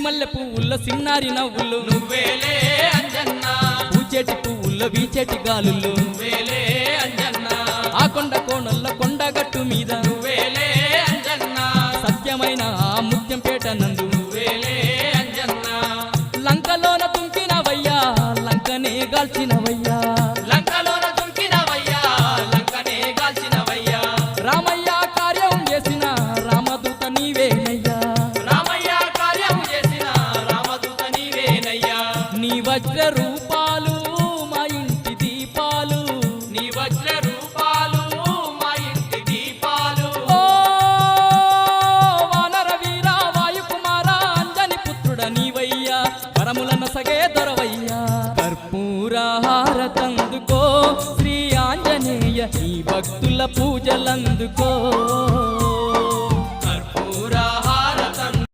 సిరిమల్లె పువ్వుల్లో సిన్నారి నవ్వులు. నువ్వేలే అంజన్న. పూచేటి పువ్వుల్లో వీచేటి నువ్వేలే అంజన్న. ఆ కొండ కోణల్ల కొండగట్టు మీద. నువ్వేలే అంజన్న. సత్యమైన ఆ ముత్యంపేట నందు. నువ్వేలే అంజన్న. లంకలోన లంకనే గాల్చినవయ్యా వజ్ర రూపాలు మా ఇంటి దీపాలు. నీ వజ్ర రూపాలు మా ఇంటి దీపాలు. ఓ వానర వీర వాయుకుమార అంజని పుత్రుడ నీవయ్యా వరములను సగే దొరవయ్యా. కర్పూర హారతందుకో శ్రీ ఆంజనేయ నీ భక్తుల పూజలందుకో.